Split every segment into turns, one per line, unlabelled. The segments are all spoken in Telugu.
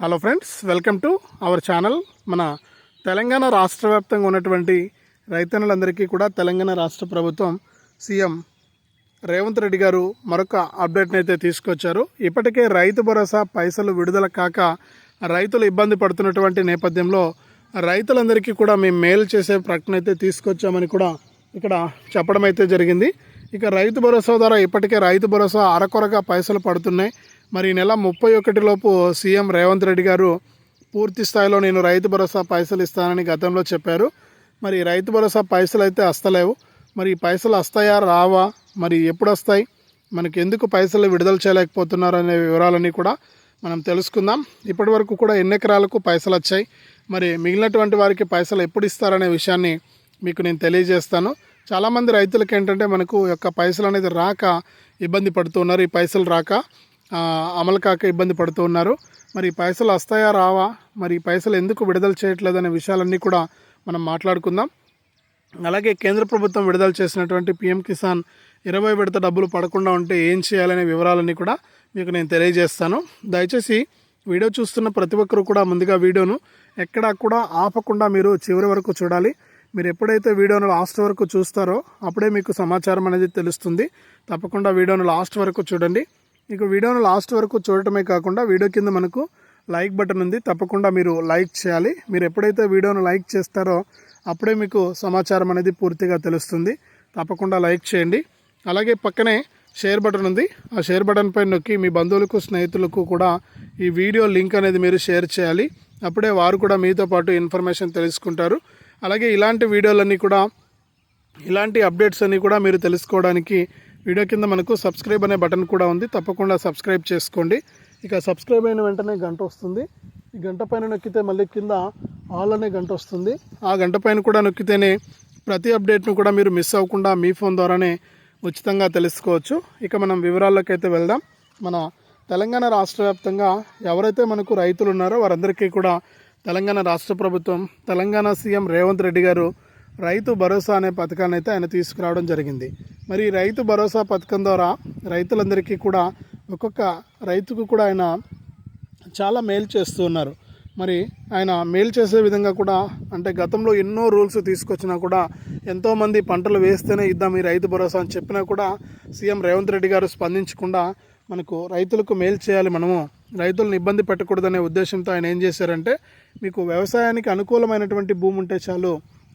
Hello friends welcome to our channel మన తెలంగాణ రాష్ట్ర వ్యాప్తంగా ఉన్నటువంటి రైతన్నులందరికీ కూడా తెలంగాణ రాష్ట్ర ప్రభుత్వం సీఎం రేవంత్ రెడ్డి గారు మరొక అప్డేట్ని అయితే తీసుకొచ్చారు. ఇప్పటికే రైతు భరోసా పైసలు విడుదల కాక రైతులు ఇబ్బంది పడుతున్నటువంటి నేపథ్యంలో రైతులందరికీ కూడా మేము మేలు చేసే ప్రకటన అయితే తీసుకొచ్చామని కూడా ఇక్కడ చెప్పడం అయితే జరిగింది. ఇక రైతు భరోసా ద్వారా ఇప్పటికే రైతు భరోసా అరకొరగా పైసలు పడుతున్నాయి. మరి ఈ నెల ముప్పై ఒకటి లోపు సీఎం రేవంత్ రెడ్డి గారు పూర్తి స్థాయిలో నేను రైతు భరోసా పైసలు ఇస్తానని గతంలో చెప్పారు. మరి రైతు భరోసా పైసలు అయితే వస్తలేవు మరి పైసలు వస్తాయా రావా? మరి ఎప్పుడు వస్తాయి మనకి ఎందుకు పైసలు విడుదల చేయలేకపోతున్నారు అనే వివరాలన్నీ కూడా మనం తెలుసుకుందాం. ఇప్పటి వరకు కూడా ఎన్ని ఎకరాలకు పైసలు వచ్చాయి? మరి మిగిలినటువంటి వారికి పైసలు ఎప్పుడు ఇస్తారనే విషయాన్ని మీకు నేను తెలియజేస్తాను. చాలామంది రైతులకి ఏంటంటే మనకు యొక్క పైసలు అనేది రాక ఇబ్బంది పడుతున్నారు. ఈ పైసలు రాక అమలు కాక ఇబ్బంది పడుతూ ఉన్నారు. మరి పైసలు వస్తాయా రావా? మరి పైసలు ఎందుకు విడుదల చేయట్లేదు అనే విషయాలన్నీ కూడా మనం మాట్లాడుకుందాం. అలాగే కేంద్ర ప్రభుత్వం విడుదల చేసినటువంటి పిఎం కిసాన్ ఇరవై విడత డబ్బులు పడకుండా ఉంటే ఏం చేయాలనే వివరాలన్నీ కూడా మీకు నేను తెలియజేస్తాను. దయచేసి వీడియో చూస్తున్న ప్రతి ఒక్కరు కూడా ముందుగా వీడియోను ఎక్కడా కూడా ఆపకుండా మీరు చివరి వరకు చూడాలి. మీరు ఎప్పుడైతే వీడియోను లాస్ట్ వరకు చూస్తారో అప్పుడే మీకు సమాచారం అనేది తెలుస్తుంది. తప్పకుండా వీడియోను లాస్ట్ వరకు చూడండి. మీకు వీడియోను లాస్ట్ వరకు చూడటమే కాకుండా వీడియో కింద మనకు లైక్ బటన్ ఉంది. తప్పకుండా మీరు లైక్ చేయాలి. మీరు ఎప్పుడైతే వీడియోను లైక్ చేస్తారో అప్పుడే మీకు సమాచారం అనేది పూర్తిగా తెలుస్తుంది. తప్పకుండా లైక్ చేయండి. అలాగే పక్కనే షేర్ బటన్ ఉంది. ఆ షేర్ బటన్ పై నొక్కి మీ బంధువులకు స్నేహితులకు కూడా ఈ వీడియో లింక్ అనేది మీరు షేర్ చేయాలి. అప్పుడే వారు కూడా మీతో పాటు ఇన్ఫర్మేషన్ తెలుసుకుంటారు. అలాగే ఇలాంటి వీడియోలన్నీ కూడా ఇలాంటి అప్డేట్స్ అన్నీ కూడా మీరు తెలుసుకోవడానికి వీడియో కింద మనకు సబ్స్క్రైబ్ అనే బటన్ కూడా ఉంది. తప్పకుండా సబ్స్క్రైబ్ చేసుకోండి. ఇక సబ్స్క్రైబ్ అయిన వెంటనే గంట వస్తుంది. ఈ గంట పైన నొక్కితే మళ్ళీ కింద ఆల్ అనే గంట వస్తుంది. ఆ గంట పైన కూడా నొక్కితేనే ప్రతి అప్డేట్ను కూడా మీరు మిస్ అవ్వకుండా మీ ఫోన్ ద్వారానే ఉచితంగా తెలుసుకోవచ్చు. ఇక మనం వివరాల్లోకి అయితే వెళ్దాం. మన తెలంగాణ రాష్ట్ర వ్యాప్తంగా ఎవరైతే మనకు రైతులు ఉన్నారో వారందరికీ కూడా తెలంగాణ రాష్ట్ర ప్రభుత్వం తెలంగాణ సీఎం రేవంత్ రెడ్డి గారు రైతు భరోసా అనే పథకాన్ని అయితే ఆయన తీసుకురావడం జరిగింది. మరి రైతు భరోసా పథకం ద్వారా రైతులందరికీ కూడా ఒక్కొక్క రైతుకు కూడా ఆయన చాలా మేలు చేస్తూ ఉన్నారు. మరి ఆయన మేలు చేసే విధంగా కూడా అంటే గతంలో ఎన్నో రూల్స్ తీసుకొచ్చినా కూడా ఎంతోమంది పంటలు వేస్తేనే ఇద్దాం ఈ రైతు భరోసా అని చెప్పినా కూడా సీఎం రేవంత్ రెడ్డి గారు స్పందించకుండా మనకు రైతులకు మేలు చేయాలి మనము రైతులను ఇబ్బంది పెట్టకూడదనే ఉద్దేశంతో ఆయన ఏం చేశారంటే మీకు వ్యవసాయానికి అనుకూలమైనటువంటి భూమి ఉంటే చాలు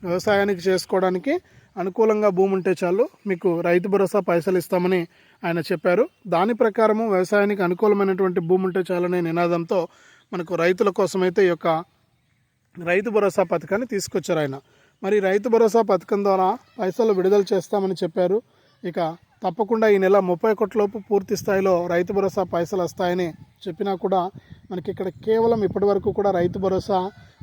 వ్యవసాయానికి చేసుకోవడానికి అనుకూలంగా భూమి ఉంటే చాలు మీకు రైతు భరోసా పైసలు ఇస్తామని ఆయన చెప్పారు. దాని ప్రకారము వ్యవసాయానికి అనుకూలమైనటువంటి భూమి ఉంటే చాలనే నినాదంతో మనకు రైతుల కోసమైతే ఈ యొక్క రైతు భరోసా పథకాన్ని తీసుకొచ్చారు ఆయన. మరి రైతు భరోసా పథకం ద్వారా పైసలు విడుదల చేస్తామని చెప్పారు. ఇక తప్పకుండా ఈ నెల ముప్పై కోట్లలోపు పూర్తి స్థాయిలో రైతు భరోసా పైసలు వస్తాయని చెప్పినా కూడా మనకి ఇక్కడ కేవలం ఇప్పటి వరకు కూడా రైతు భరోసా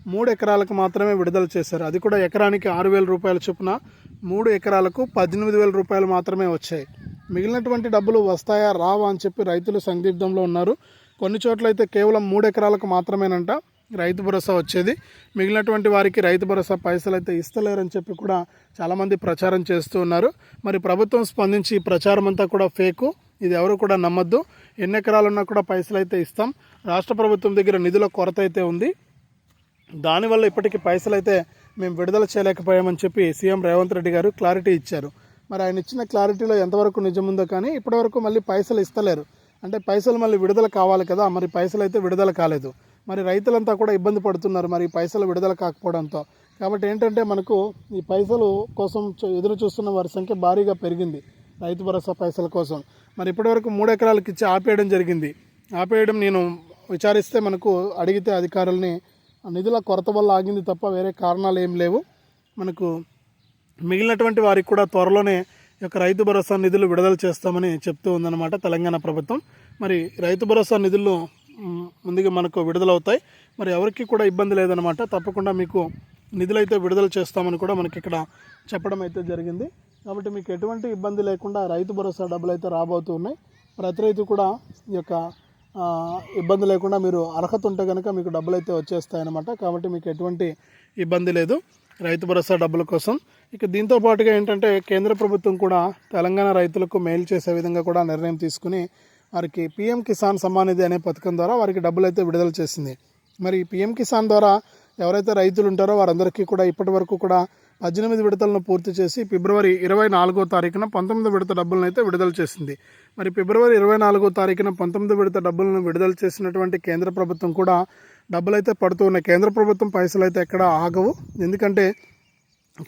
మూడు ఎకరాలకు మాత్రమే విడుదల చేశారు. అది కూడా ఎకరానికి ఆరు వేల రూపాయల చొప్పున మూడు ఎకరాలకు పద్దెనిమిది వేల రూపాయలు మాత్రమే వచ్చాయి. మిగిలినటువంటి డబ్బులు వస్తాయా? రావా అని చెప్పి రైతులు సందిగ్ధంలో ఉన్నారు. కొన్ని చోట్ల అయితే కేవలం మూడు ఎకరాలకు మాత్రమేనంట రైతు భరోసా వచ్చేది. మిగిలినటువంటి వారికి రైతు భరోసా పైసలు అయితే ఇస్తలేరని చెప్పి కూడా చాలామంది ప్రచారం చేస్తూ ఉన్నారు. మరి ప్రభుత్వం స్పందించి ప్రచారం అంతా కూడా ఫేకు. ఇది ఎవరు కూడా నమ్మద్దు. ఎన్ని ఎకరాలున్నా కూడా పైసలు అయితే ఇస్తాం. రాష్ట్ర ప్రభుత్వం దగ్గర నిధుల కొరత అయితే ఉంది. దానివల్ల ఇప్పటికీ పైసలు అయితే మేము విడుదల చేయలేకపోయామని చెప్పి సీఎం రేవంత్ రెడ్డి గారు క్లారిటీ ఇచ్చారు. మరి ఆయన ఇచ్చిన క్లారిటీలో ఎంతవరకు నిజముందో కానీ ఇప్పటివరకు మళ్ళీ పైసలు ఇస్తలేరు. అంటే పైసలు మళ్ళీ విడుదల కావాలి కదా మరి పైసలు అయితే విడుదల కాలేదు. మరి రైతులంతా కూడా ఇబ్బంది పడుతున్నారు మరి పైసలు విడుదల కాకపోవడంతో. కాబట్టి ఏంటంటే మనకు ఈ పైసలు కోసం ఎదురు చూస్తున్న వారి సంఖ్య భారీగా పెరిగింది రైతు భరోసా పైసల కోసం. మరి ఇప్పటివరకు మూడు ఎకరాలకు ఇచ్చి ఆపేయడం జరిగింది. ఆపేయడం నేను విచారిస్తే మనకు అడిగితే అధికారుల్ని నిధుల కొరత వల్ల ఆగింది తప్ప వేరే కారణాలు ఏం లేవు. మనకు మిగిలినటువంటి వారికి కూడా త్వరలోనే యొక్క రైతు భరోసా నిధులు విడుదల చేస్తామని చెప్తూ ఉందన్నమాట తెలంగాణ ప్రభుత్వం. మరి రైతు భరోసా నిధులు ముందుగా మనకు విడుదలవుతాయి. మరి ఎవరికి కూడా ఇబ్బంది లేదనమాట తప్పకుండా మీకు నిధులైతే విడుదల చేస్తామని కూడా మనకి ఇక్కడ చెప్పడం అయితే జరిగింది. కాబట్టి మీకు ఎటువంటి ఇబ్బంది లేకుండా రైతు భరోసా డబ్బులు అయితే రాబోతున్నాయి ప్రతి రైతు కూడా ఈ యొక్క ఇబ్బంది లేకుండా మీరు అర్హత ఉంటే కనుక మీకు డబ్బులు అయితే వచ్చేస్తాయన్నమాట. కాబట్టి మీకు ఎటువంటి ఇబ్బంది లేదు. రైతు భరోసా డబ్బుల కోసం. ఇక దీంతో పాటుగా ఏంటంటే కేంద్ర ప్రభుత్వం కూడా తెలంగాణ రైతులకు మేలు చేసే విధంగా కూడా నిర్ణయం తీసుకుని వారికి పీఎం కిసాన్ సమ్మాన్ నిధి అనే పథకం ద్వారా వారికి డబ్బులు అయితే విడుదల చేసింది. మరి పిఎం కిసాన్ ద్వారా ఎవరైతే రైతులు ఉంటారో వారందరికీ కూడా ఇప్పటి వరకు కూడా పద్దెనిమిది విడతలను పూర్తి చేసి ఫిబ్రవరి ఇరవై నాలుగో తారీఖున పంతొమ్మిది విడత డబ్బులను అయితే విడుదల చేసింది. మరి ఫిబ్రవరి ఇరవై నాలుగో తారీఖున పంతొమ్మిది విడత డబ్బులను విడుదల చేసినటువంటి కేంద్ర ప్రభుత్వం కూడా డబ్బులైతే పడుతూ ఉన్నాయి. కేంద్ర ప్రభుత్వం పైసలు అయితే ఎక్కడ ఆగవు. ఎందుకంటే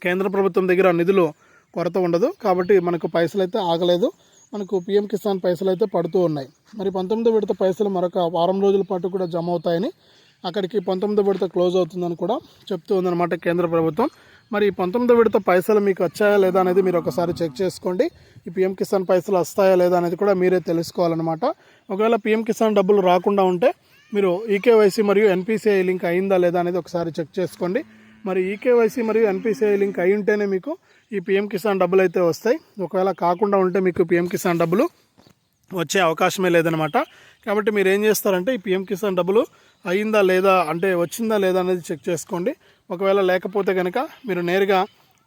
కేంద్ర ప్రభుత్వం దగ్గర నిధులు కొరత ఉండదు. కాబట్టి మనకు పైసలు అయితే ఆగలేదు. మనకు పిఎం కిసాన్ పైసలు అయితే పడుతూ ఉన్నాయి. మరి పంతొమ్మిది విడత పైసలు మరొక వారం రోజుల పాటు కూడా జమ అవుతాయని అక్కడికి పంతొమ్మిది విడత క్లోజ్ అవుతుందని కూడా చెప్తూ ఉందన్నమాట కేంద్ర ప్రభుత్వం. మరి పంతొమ్మిదో పంతొమ్మిది విడత పైసలు మీకు వచ్చాయా లేదా అనేది మీరు ఒకసారి చెక్ చేసుకోండి. ఈ పిఎం కిసాన్ పైసలు వస్తాయా లేదా అనేది కూడా మీరే తెలుసుకోవాలన్నమాట. ఒకవేళ పిఎం కిసాన్ డబ్బులు రాకుండా ఉంటే మీరు ఈకేవైసీ మరియు ఎన్పిసిఐ లింక్ అయిందా లేదా అనేది ఒకసారి చెక్ చేసుకోండి. మరి ఈకేవైసీ మరియు ఎన్పిసిఐ లింక్ అయి ఉంటేనే మీకు ఈ పిఎం కిసాన్ డబ్బులు అయితే వస్తాయి. ఒకవేళ కాకుండా ఉంటే మీకు పిఎం కిసాన్ డబ్బులు వచ్చే అవకాశమే లేదనమాట కాబట్టి మీరు ఏం చేస్తారంటే ఈ పిఎం కిసాన్ డబ్బులు అయిందా లేదా అంటే వచ్చిందా లేదా అనేది చెక్ చేసుకోండి. ఒకవేళ లేకపోతే కనుక మీరు నేరుగా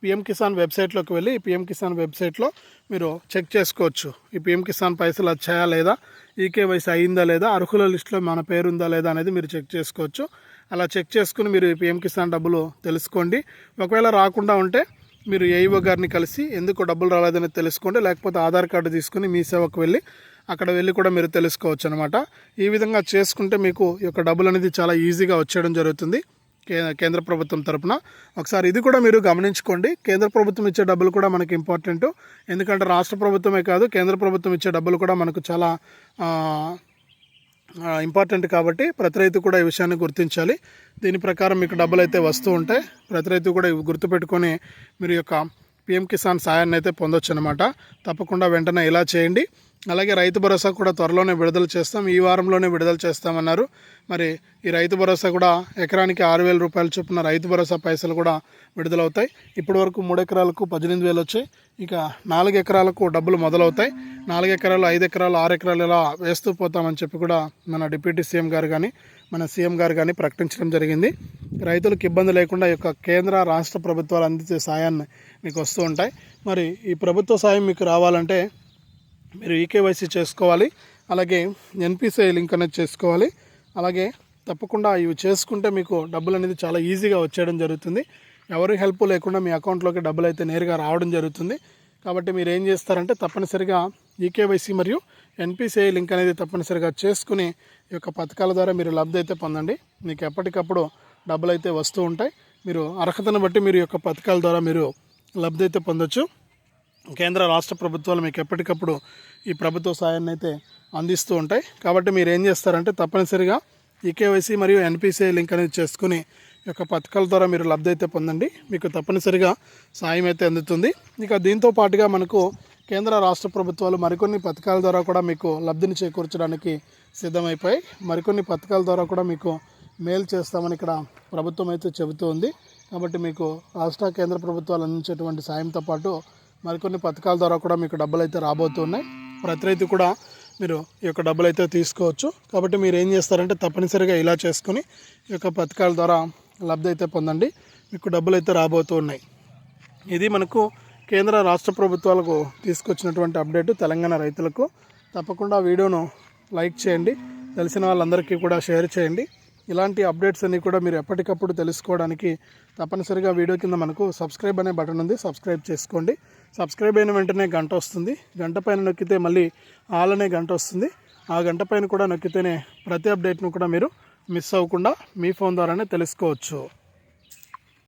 పిఎం కిసాన్ వెబ్సైట్లోకి వెళ్ళి ఈ పిఎం కిసాన్ వెబ్సైట్లో మీరు చెక్ చేసుకోవచ్చు. ఈ పిఎం కిసాన్ పైసలు వచ్చాయా లేదా ఈకేవైసీ అయిందా లేదా అర్హుల లిస్టులో మన పేరు ఉందా లేదా అనేది మీరు చెక్ చేసుకోవచ్చు. అలా చెక్ చేసుకుని మీరు ఈ పిఎం కిసాన్ డబ్బులు తెలుసుకోండి. ఒకవేళ రాకుండా ఉంటే మీరు ఏఈఓ గారిని కలిసి ఎందుకు డబ్బులు రాలేదని తెలుసుకోండి లేకపోతే ఆధార్ కార్డు తీసుకుని మీ సేవకు వెళ్ళి అక్కడ వెళ్ళి కూడా మీరు తెలుసుకోవచ్చు అనమాట ఈ విధంగా చేసుకుంటే మీకు ఈ యొక్క డబ్బులు అనేది చాలా ఈజీగా వచ్చేయడం జరుగుతుంది కే- కేంద్ర ప్రభుత్వం తరపున. ఒకసారి ఇది కూడా మీరు గమనించుకోండి కేంద్ర ప్రభుత్వం ఇచ్చే డబ్బులు కూడా మనకి ఇంపార్టెంట్ ఎందుకంటే రాష్ట్ర ప్రభుత్వమే కాదు కేంద్ర ప్రభుత్వం ఇచ్చే డబ్బులు కూడా మనకు చాలా ఇంపార్టెంట్ కాబట్టి ప్రతి రైతు కూడా ఈ విషయాన్ని గుర్తించాలి. దీని ప్రకారం మీకు డబ్బులు అయితే వస్తూ ఉంటాయి. ప్రతి రైతు కూడా గుర్తుపెట్టుకొని మీరు యొక్క పిఎం కిసాన్ సాయాన్ని అయితే పొందొచ్చు అనమాట తప్పకుండా వెంటనే ఇలా చేయండి. అలాగే రైతు భరోసా కూడా త్వరలోనే విడుదల చేస్తాం. ఈ వారంలోనే విడుదల చేస్తామన్నారు. మరి ఈ రైతు భరోసా కూడా ఎకరానికి ఆరు వేల రూపాయలు చొప్పున రైతు భరోసా పైసలు కూడా విడుదలవుతాయి. ఇప్పటి వరకు మూడు ఎకరాలకు పద్దెనిమిది వేలు వచ్చాయి. ఇక నాలుగు ఎకరాలకు డబ్బులు మొదలవుతాయి. నాలుగు ఎకరాలు ఐదు ఎకరాలు ఆరు ఎకరాలు ఇలా వేస్తూ పోతామని చెప్పి కూడా మన డిప్యూటీ సీఎం గారు కానీ మన సీఎం గారు కానీ ప్రకటించడం జరిగింది. రైతులకు ఇబ్బంది లేకుండా ఈ యొక్క కేంద్ర రాష్ట్ర ప్రభుత్వాలు అందించే సాయాన్ని మీకు వస్తూ ఉంటాయి. మరి ఈ ప్రభుత్వ సాయం మీకు రావాలంటే మీరు ఈకేవైసీ చేసుకోవాలి. అలాగే ఎన్పిసిఐ లింక్ అనేది చేసుకోవాలి. అలాగే తప్పకుండా ఇవి చేసుకుంటే మీకు డబ్బులు అనేది చాలా ఈజీగా వచ్చేయడం జరుగుతుంది. ఎవరి హెల్ప్ లేకుండా మీ అకౌంట్లోకి డబ్బులు అయితే నేరుగా రావడం జరుగుతుంది. కాబట్టి మీరు ఏం చేస్తారంటే తప్పనిసరిగా ఈకేవైసీ మరియు ఎన్పిసిఐ లింక్ అనేది తప్పనిసరిగా చేసుకుని ఈ యొక్క పథకాల ద్వారా మీరు లబ్ధి అయితే పొందండి. మీకు ఎప్పటికప్పుడు డబ్బులు అయితే వస్తూ ఉంటాయి. మీరు అర్హతను బట్టి మీరు యొక్క పథకాల ద్వారా మీరు లబ్ధి అయితే పొందొచ్చు. కేంద్ర రాష్ట్ర ప్రభుత్వాలు మీకు ఎప్పటికప్పుడు ఈ ప్రభుత్వ సాయాన్ని అయితే అందిస్తూ ఉంటాయి. కాబట్టి మీరు ఏం చేస్తారంటే తప్పనిసరిగా ఈకేవైసీ మరియు ఎన్పిసిఐ లింక్ అనేది చేసుకుని ఈ యొక్క పథకాల ద్వారా మీరు లబ్ధి అయితే పొందండి. మీకు తప్పనిసరిగా సాయం అయితే అందుతుంది. ఇక దీంతో పాటుగా మనకు కేంద్ర రాష్ట్ర ప్రభుత్వాలు మరికొన్ని పథకాల ద్వారా కూడా మీకు లబ్ధిని చేకూర్చడానికి సిద్ధమైపోయి మరికొన్ని పథకాల ద్వారా కూడా మీకు మేలు చేస్తామని ఇక్కడ ప్రభుత్వం అయితే చెబుతూ ఉంది. కాబట్టి మీకు రాష్ట్ర కేంద్ర ప్రభుత్వాలు అందించేటువంటి సాయంతో పాటు మరికొన్ని పథకాల ద్వారా కూడా మీకు డబ్బులు అయితే రాబోతున్నాయి. ప్రతి రైతు కూడా మీరు ఈ యొక్క డబ్బులు అయితే తీసుకోవచ్చు. కాబట్టి మీరు ఏం చేస్తారంటే తప్పనిసరిగా ఇలా చేసుకుని ఈ యొక్క పథకాల ద్వారా లబ్ధి అయితే పొందండి. మీకు డబ్బులు అయితే రాబోతూ ఉన్నాయి ఇది మనకు కేంద్ర రాష్ట్ర ప్రభుత్వాలకు తీసుకొచ్చినటువంటి అప్డేట్ తెలంగాణ రైతులకు. తప్పకుండా వీడియోను లైక్ చేయండి. తెలిసిన వాళ్ళందరికీ కూడా షేర్ చేయండి. ఇలాంటి అప్డేట్స్ అన్నీ కూడా మీరు ఎప్పటికప్పుడు తెలుసుకోవడానికి తప్పనిసరిగా వీడియో కింద మనకు సబ్స్క్రైబ్ అనే బటన్ ఉంది. సబ్స్క్రైబ్ చేసుకోండి. సబ్స్క్రైబ్ అయిన వెంటనే గంట వస్తుంది. గంట పైన నొక్కితే మళ్ళీ ఆల్ అనే గంట వస్తుంది. ఆ గంట పైన కూడా నొక్కితేనే ప్రతి అప్డేట్ను కూడా మీరు మిస్ అవ్వకుండా మీ ఫోన్ ద్వారానే తెలుసుకోవచ్చు.